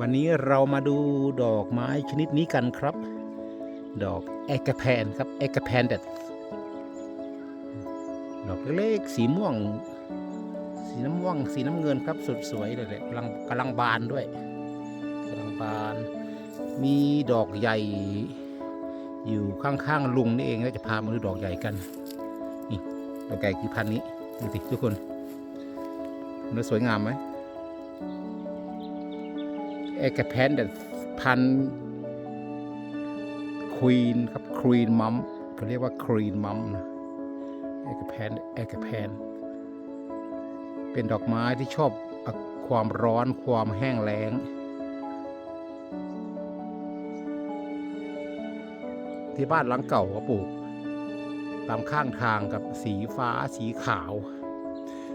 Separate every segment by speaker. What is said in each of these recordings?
Speaker 1: วันนี้เรามาดูดอกไม้ชนิดนี้กันครับ ดอกแอกแพนครับแอกแพนเด็ดดอกเล็กๆสีม่วง สีน้ำม่วง สีน้ำเงินครับสดสวยเลยแหละกำลังกำลังบานด้วยกำลังบาน มีดอกใหญ่ อยู่ข้างๆลุงนี่เองแล้วจะพามาดูดอกใหญ่กันนี่ดอกใหญ่คือพันนี้ดูสิทุกคนมันสวยงามไหม เอกแพนเดพันควีนครับควีนมัมเขาเรียกว่าควีนมัมนะเอกแพนเอกแพนเป็นดอกไม้ที่ชอบความร้อนความแห้งแล้ง ที่บ้านหลังเก่าก็ปลูก ตามข้างทางกับสีฟ้าสีขาว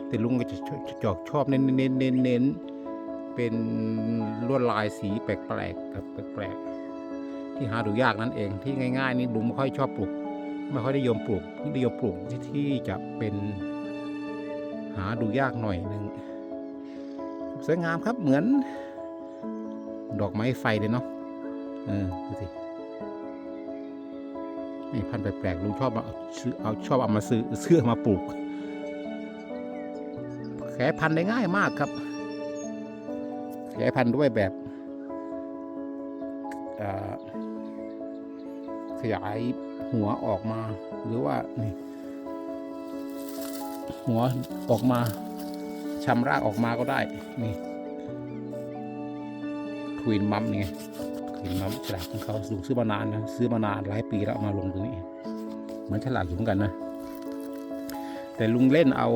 Speaker 1: แต่ลุงก็จะจอกชอบเน้นเน้นเน้นเน้น เป็นลวดลายสีแปลกๆกับแปลกๆที่หาดูยากนั่นเองที่ง่ายๆนี่ลุงไม่ค่อยชอบปลูก ไม่ค่อยนิยมปลูกนิยมปลูกที่ที่จะเป็นหาดูยากหน่อยหนึ่งสวยงามครับเหมือน ดอกไม้ไฟเลยเนาะเออดูสินี่พันธุ์แปลกๆลุงชอบมาเอาซื้อเอาชอบเอามาซื้อเสื้อมาปลูก แขพันธุ์ได้ง่ายมากครับ ยายพันธุ์ด้วยแบบขยายหัวออกมา หรือว่านี่หัวออกมาชำรากออกมาก็ได้ นี่ควีนมัมนี่ไงควีนมัมฉลากของเขาสูซื้อมานานนะซื้อมานานหลายปีแล้วมาลงตรงนี้เหมือนฉลากอยู่เหมือนกันนะ แต่ลุงเล่นเอา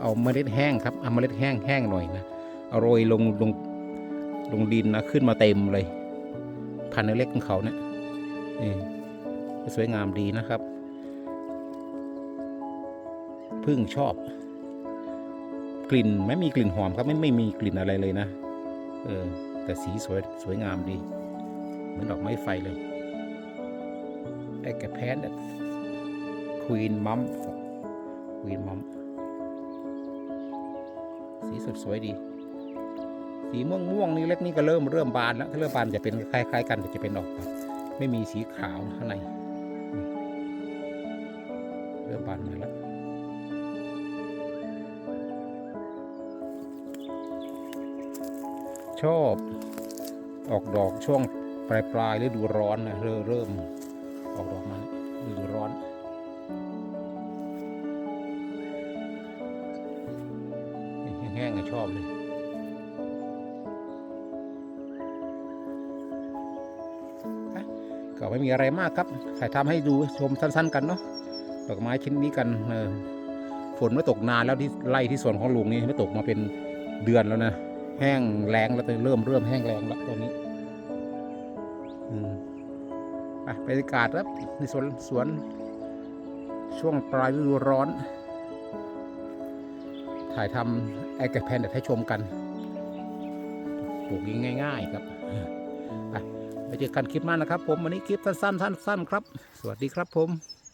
Speaker 1: เอาเมล็ดแห้งครับเอาเมล็ดแห้งแห้งหน่อยนะเอาโรยลงลง ลงดินนะขึ้นมาเต็มเลย พันธุ์เล็กของเขาเนี่ยนี่สวยงามดีนะครับ พึ่งชอบ กลิ่นไม่มีกลิ่นหอมครับไม่ไม่มีกลิ่นอะไรเลยนะเออแต่สีสวยสวยงามดี เหมือนดอกไม้ไฟเลยไอ้แกแพนควีนมัมควีนมัมสีสดสวยดี สีม่วงม่วงนี่เล็กนี่ก็เริ่มเริ่มบานแล้วถ้าเริ่มบานจะเป็นคล้ายๆกันแต่จะเป็นออกแบบไม่มีสีขาวข้างในเริ่มบานมาแล้วชอบออกดอกช่วงปลายปลายฤดูร้อนนะเริ่มเริ่มออกดอกมาฤดูร้อนแห้งๆชอบเลย ก็ไม่มีอะไรมากครับถ่ายทำให้ดูชมสั้น ๆ กันเนาะดอกไม้ชิ้นนี้กันเออฝนไม่ตกนานแล้วที่ไร่ที่สวนของลุงนี่ไม่ตกมาเป็นเดือนแล้วนะแห้งแรงแล้วตอนเริ่มเริ่มแห้งแรงแล้วตอนนี้อืมไปบรรยากาศครับในสวนสวนช่วงปลายฤดูร้อน ถ่ายทำแอคแพนเดตให้ชมกัน ปลูกง่ายๆครับไป ไปเจอกันคลิปหน้านะครับ ผมวันนี้คลิปสั้นๆสั้นๆครับ สวัสดีครับผม